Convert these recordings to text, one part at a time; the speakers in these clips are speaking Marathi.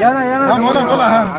या ना या ना. बोला बोला हा.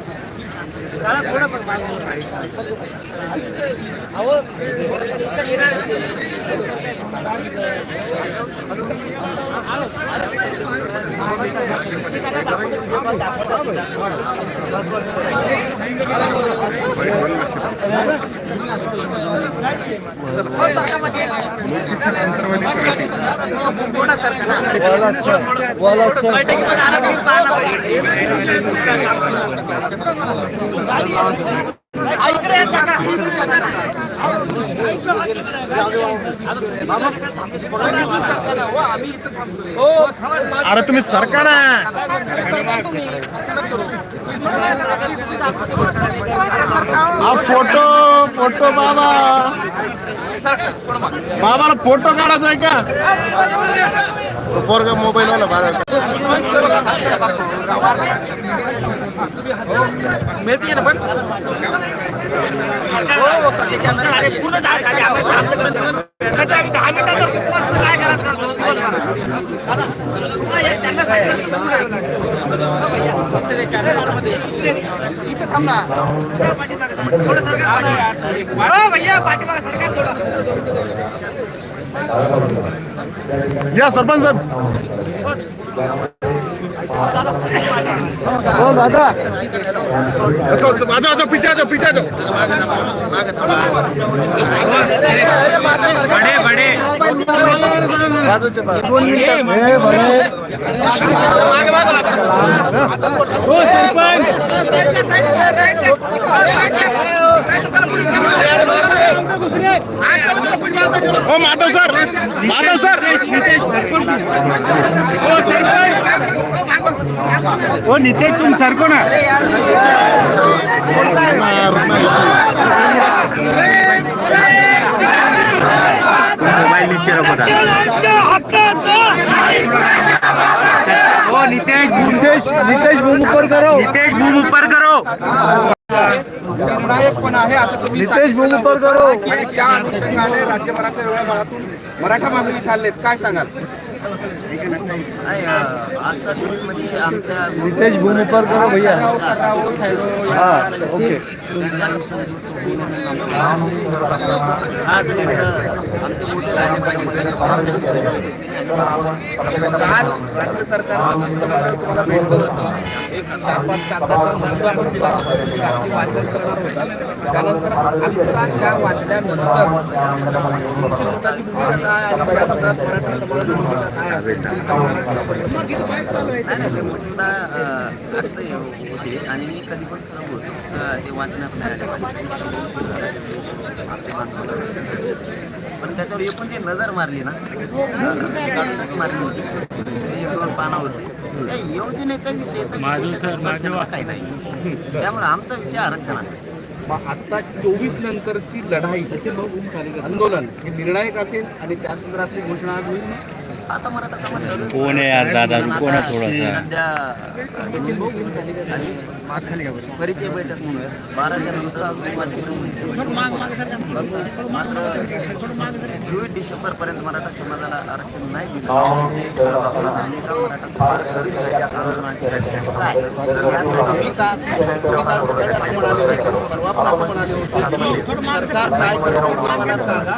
वाला अच्छा वाला अच्छा अरे तुम्ही सरकार फोटो फोटो बाबा. बाबाला फोटो काढायचा आहे का? पोरगा मोबाईल वाला बाहेर मिळते ना पण या सरपंच साहेब। हो दादा। तो तो- आजो आजो पीछे आजो पीछे आजो बाजूचे बाजू दोन मिनिटं हे माधव सर माधव सर. हो नितेश तुम सरको ना. हो नितेश नितेश नितेश भूम ऊपर करो. नितेश भूम ऊपर करो. निर्णायक पण आहे असं तुम्ही नितेश भूम ऊपर करो. आणि त्या अनुषंगाने राज्यभराच्या वेळा मराठा मागणी चाललेत काय सांगाल? आजचा दिवसमध्ये आमच्या नितेश भूम ऊपर करो भैया हाँ ओके आज लेकरं आमचे मोठे झाले पाहिजे काल राज्य सरकार तुम्हाला भेट होतं. एक चार पाच कागदाचा मुद्दा पण दिला रात्री वाचन करणार होता त्यानंतर आता त्या वाचल्यानंतर तुमची स्वतःची भूमिका काय आणि त्या सत्रात मराठा समाजाची नाही नाही होते आणि मी कधी पण खरं बोलतो ते वाचण्यात नाही आले पाहिजे आमचे पण त्याच्यावर एकूण जे नजर मारली ना नजर मारली होती एक दोन पानावरती त्या योजनेच्या विषयाचा काही नाही त्यामुळे आमचा विषय आरक्षण आहे मग आता चोवीस नंतरची लढाई आंदोलन हे निर्णायक असेल आणि त्या संदर्भातली घोषणा आज होईल. आता मराठा समाज कोण आहे यार दादा? कोण आहे थोडासा? सध्या परिचय बैठक म्हणून बाराच्या नंतर मात्र चोवीस डिसेंबर पर्यंत मराठा समाजाला आरक्षण नाही दिलं आणि एका मराठा समाजाच्या आंदोलनाची काय? यासाठी मी का- मी काल सकाळी असं म्हणाले होते, परवा पण असं म्हणाले होते की सरकार काय करतो ते मला सांगा.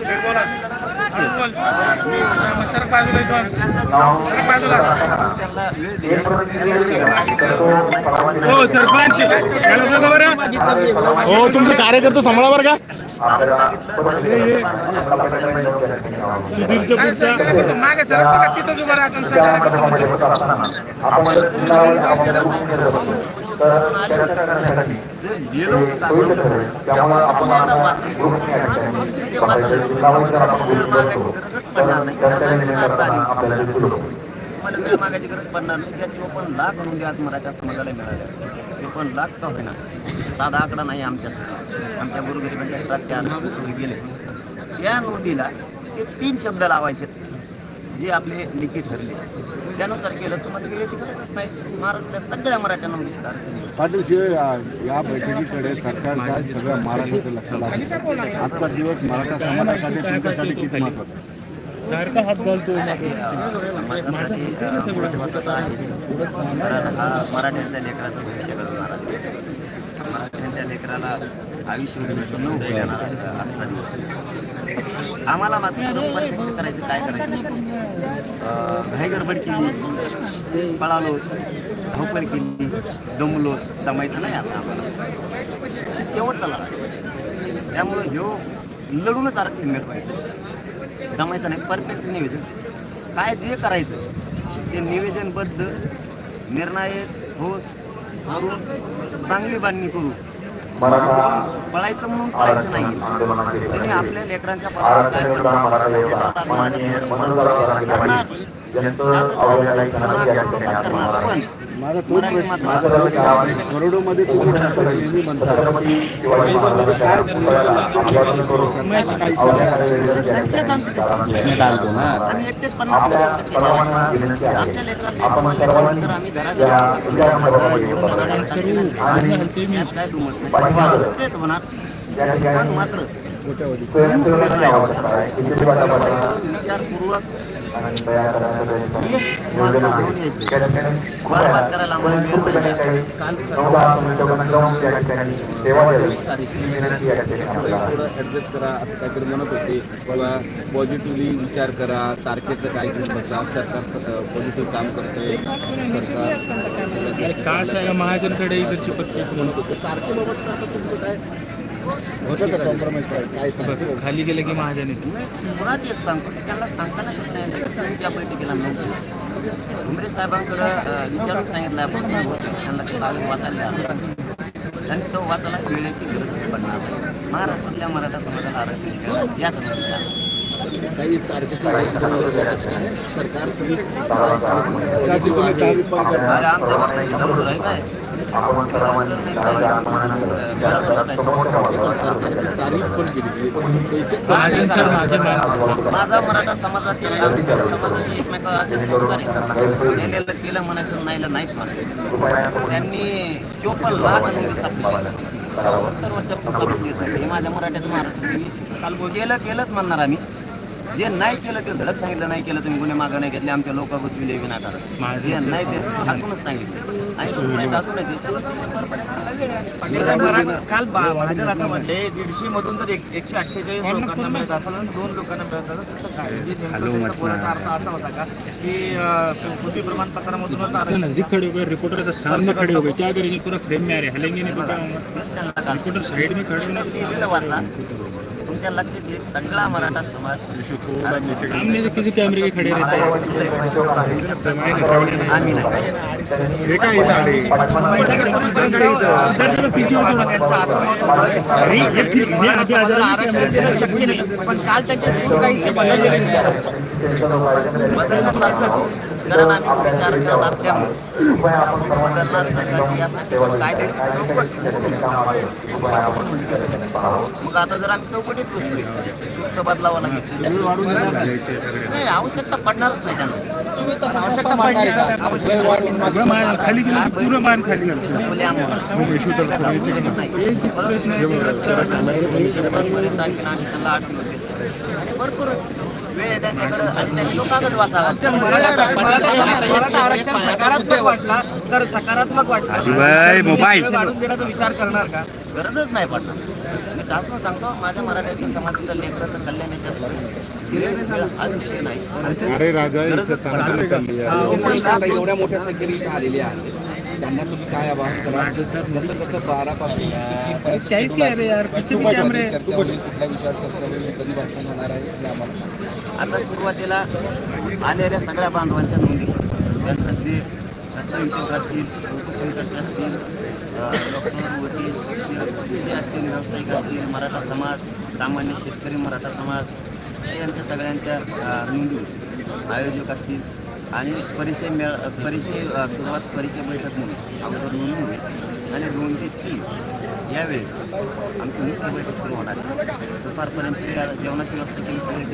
నిర్మూలన हो सरपंच हो तुमचे कार्यकर्ते सांभाळा बरं का. सुधीरच्या मागे सर बघा तिथंच उभं राहा पडणार तुमचं मला मागायची गरज पडणार नाही त्या चोपन्न लाख नोंदी आज मराठा समाजाला मिळाल्या चोपन्न लाख का होईना साधा आकडा नाही आमच्यासाठी आमच्या गुरुगरीबांच्या घरात त्या नोंदी गेले त्या नोंदीला ते तीन शब्द लावायचे जे आपले लिखित ठरले त्यानुसार केलं तर मला वेळेची गरजच नाही महाराष्ट्रातल्या सगळ्या मराठा नोंदी सुधारायचे पाटील शिवाय या- या बैठकीकडे सरकारच्या सगळ्या महाराष्ट्राचं लक्ष लागलं आजचा दिवस मराठा समाजासाठी तुमच्यासाठी किती महत्त्वाचा आहे? सारखा हात घालतो आहे कारण हा मराठ्यांच्या लेकराचं भविष्य घडवणार आहे मराठ्यांच्या लेकराला आयुष्य नुसतं न उभं देणार आहे आजचा दिवस आम्हाला मात्र परफेक्ट करायचं काय करायचं अ, घाई गडबड केली पळालो धावपळ केली दमलो दमायचं नाही आता आम्हाला. शेवटचा लढा. त्यामुळं ह्यो लढूनच आरक्षण मिळवायचं. दमायचं नाही परफेक्ट नियोजन काय जे करायचं ते नियोजनबद्ध निर्णायक ठोस करून चांगली बांधणी करू. पळायचं म्हणून पळायचं नाही त्यांनी आपल्या लेकरांच्या माझा तोच प्रश्न. करोडोमध्ये नेहमी मात्र विचारपूर्वक ॲडजस्ट करा असं काहीतरी म्हणत होते किंवा पॉझिटिव्हली विचार करा तारखेचं काय घेऊन बसला सरकार पॉझिटिव्ह काम करतोय सरकार का सांगा महाजनकडे इकडची पत्ती म्हणत होते. तारखेबाबतचं आता तुमचं काय खाली गेलं की महाजन येते मी पुन्हा तेच सांगतो. की त्यांना सांगताना कसं सांगितलं त्या बैठकीला नव्हते भुमरे साहेबांकडं विचारून सांगितलं आपण. त्यांना ते कागद वाचायला. त्यांनी तो वाचायला वेळेची गरजच पडणार. महाराष्ट्रातल्या मराठा समाजाला आरक्षण याच गोष्टी काही सरकार तुम्ही आमच्या काय? नाही मान माझा मराठा आमच्या समाजाचे एकमेक असे. नेलेलं केलं म्हणायचं नाहीलं नाहीच म्हणायचं त्यांनी चोपन्न लाख सत्तर वर्षापासून सापडली हे माझ्या मराठ्याचं महाराष्ट्र. काल केलं केलंच म्हणणार आम्ही. जे नाही केलं ते धडक सांगितलं नाही केलं तुम्ही गुन्हे मागं नाही घेतले आमच्या लोक बुद्धिले विनाकारण. जे नाही ते ठासूनच सांगितलं. आणि ठासूनच. काल भाजप असं म्हणले दीडशे मधून जर एक- एकशे अठ्ठेचाळीस लोकांना मिळत असेल दोन लोकांना मिळत असेल तर काय? बोलायचा अर्थ असा होता का? की कृती प्रमाणपत्रामधूनच आरक्षण नजदीक खड़े हो गए रिपोर्टर सामने खड़े हो गए क्या करेंगे पूरा फ्रेम में आ रहे हलेंगे नहीं तो क्या होगा त्यांना काल रिपोर्टर साइड में खड़े ते तुमच्या लक्षात येईल सगळा मराठा समाज किसी कैमरे के खड़े रहते हैं। आम्ही नाही. हो फिर- आरक्षण देणं शक्य नाही. पण काल त्यांचे सूर काहीसे बदलले बदलण्यासारखंच आहे. कारण आम्ही ओबीसी आरक्षणात असल्यामुळे बदलणार सरकारची यासाठी कायद्याची चौकट मग आता जर आम्ही चौकटीत बसतोय सूत्र बदलावं लागेल नाही आवश्यकता पडणारच नाही त्यांना आवश्यकता पडली खाली गेलं पूर्ण मान खाली गेलं. नाही. परत त्यांना वेळ आहे त्यांच्याकडे आणि त्यांनी तो कागद वाचावा मराठा आरक्षण सकारात्मक वाटला तर सकारात्मक वाटला मोबाईल. वाढून देण्याचा विचार करणार का गरजच नाही पडणार. मी टासून सांगतो माझ्या मराठ्याच्या समाजाच्या लेकराचं कल्याण याच्यात हा विषय नाही. अरे राजा आहे. एवढ्या मोठ्या संख्येने इथे आलेले आहेत. त्यांना तुम्ही काय आवाहन करा कसं बारापासून कैसी आहे यार? किती होईल कुठल्या विषयावर चर्चा होईल कधी भाषण होणार आहे आम्हाला. आता सुरुवातीला आलेल्या सगळ्या बांधवांच्या नोंदी. त्यांचं जे स्वयंसेवक असतील लोकसंकट असतील डॉक्टर वकील शिक्षक असतील व्यावसायिक असतील मराठा समाज सामान्य शेतकरी मराठा समाज यांच्या सगळ्यांच्या नोंदी आयोजक असतील आणि परिचय मेळ परिचय सुरुवात परिचय बैठक म्हणून अगोदर आणि दोन ते तीन यावेळी आमची मुख्य बैठक सुरू होणार आहे दुपारपर्यंत जेवणाची व्यवस्था केली सगळी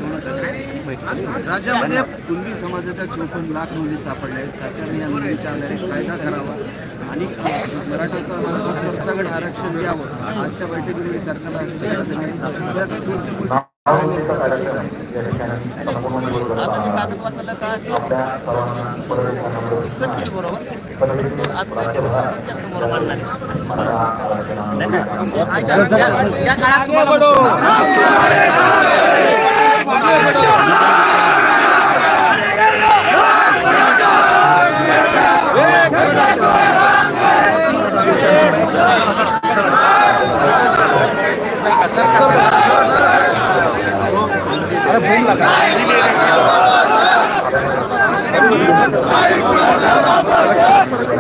राज्यामध्ये कुणबी समाजाच्या चोपन्न लाख नोंदी सापडल्या आहेत. सरकारने या नोंदीच्या आधारे कायदा करावा आणि मराठा समाजाला सरसकट आरक्षण द्यावं. आजच्या बैठकीमध्ये सरकारला? आता ते कागद वाचलं का बरोबर? तो आज बैठकीमध्ये तुमच्यासमोर मांडणार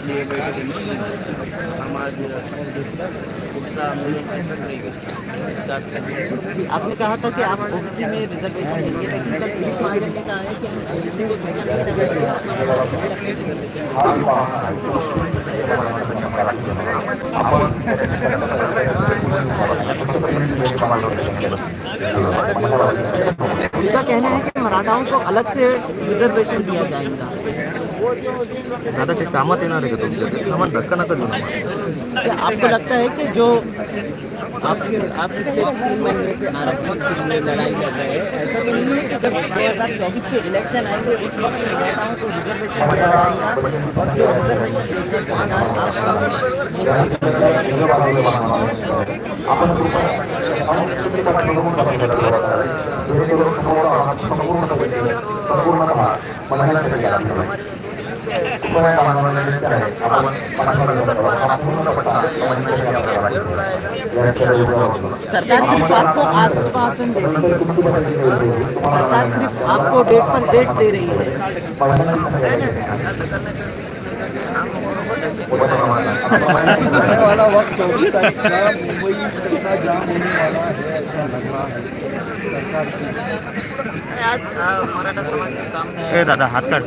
इसलिए आपने कहा था कि आप ओबीसी में रिजर्वेशन देंगे लेकिन कल पुलिस महाजन ने कहा है कि हम ओबीसी को उनका कहना है कि मराठाओं को अलग से रिजर्वेशन दिया जाएगा। आता ते कामात येणार आहे का तुमच्या कामात धक्का नका देऊ आपको लगता है कि जो आपके आप पिछले तीन महीने से आरक्षण के लिए लड़ाई कर रहे हैं ऐसा तो नहीं है कि जब दो हज़ार चौबीस के इलेक्शन आएँगे उस वक्त मराठाओं को रिजर्वेशन दिया जाएगा और जो रिजर्वेशन सरकार सरकार सिर्फ़ आपको आश्वासन दे रही है। सरकार सिर्फ़ आपको डेट पर डेट दे रही है। वाला वक्त चौबीस तारीख का मुंबई चौथा जाम होने वाला है ऐसा लग रहा है सरकार की आज मराठा समाज के सामने दादा हात काढ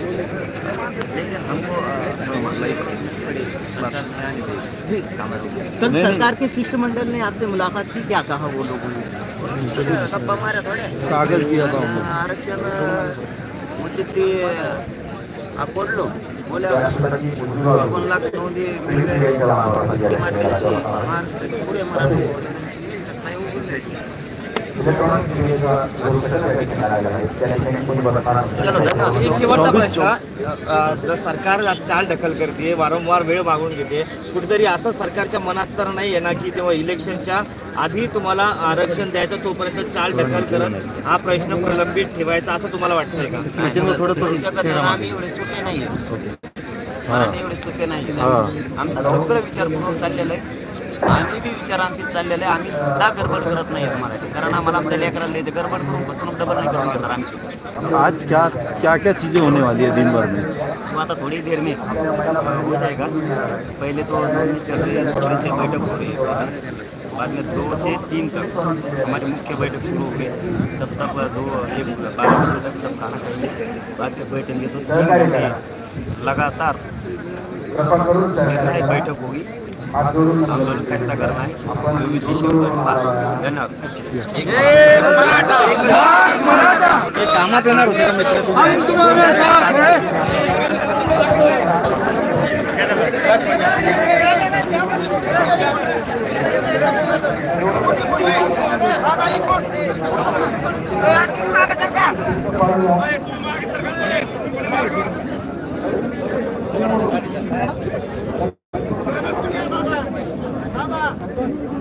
लेकिन हमको जो सरकार कल के शिष्टमंडल ने आपसे मुलाकात की क्या कहा वो लोगों ने? गप्पा मारा थोडे कागज दिया था. आरक्षण म्हणजे ते पडलो बोल्या दोन लाख नोंदी स्कीम त्यांची मान पुढे मराठा सत्ता एक शेवटचा प्रश्न जर सरकार चाल ढकल करते वारंवार वेळ मागून घेते कुठेतरी असं सरकारच्या मनात तर नाही येणार ना की तेव्हा इलेक्शनच्या आधी तुम्हाला आरक्षण द्यायचं तोपर्यंत चाल ढकल करत हा. प्रश्न प्रलंबित ठेवायचा असं तुम्हाला वाटतंय का शकत नाही, आम्ही एवढे सोपे नाही एवढे सोपे नाही आमचा सगळं विचारपूर्वक चाललेला आहे. आम्ही बी विचारांतीत चाललेलं आहे. आम्ही सुद्धा गडबड करत नाही मराठी. कारण आम्हाला आमच्या लेकराला द्यायचं गडबड करून फसवणूक डबल नाही करून घेणार आम्ही सुद्धा. आज क्या क्या क्या चीज़ें होने वाली है दिन भर में आता थोड़ी देर में. हो जाएगा पहले तो नोंदनी चल रही है परिचय बैठक हो रही है बाद में दो से तीन तक हमारी मुख्य बैठक शुरू हो गई तब तक दो एक बारह बजे तक सब खाना खाएंगे. बाद में बैठेंगे तो तीन घंटे लगातार निर्णायक बैठक होगी. आंदोलन कैसा करना है दिशेवर धन्यवाद. कामात येणार होते मित्र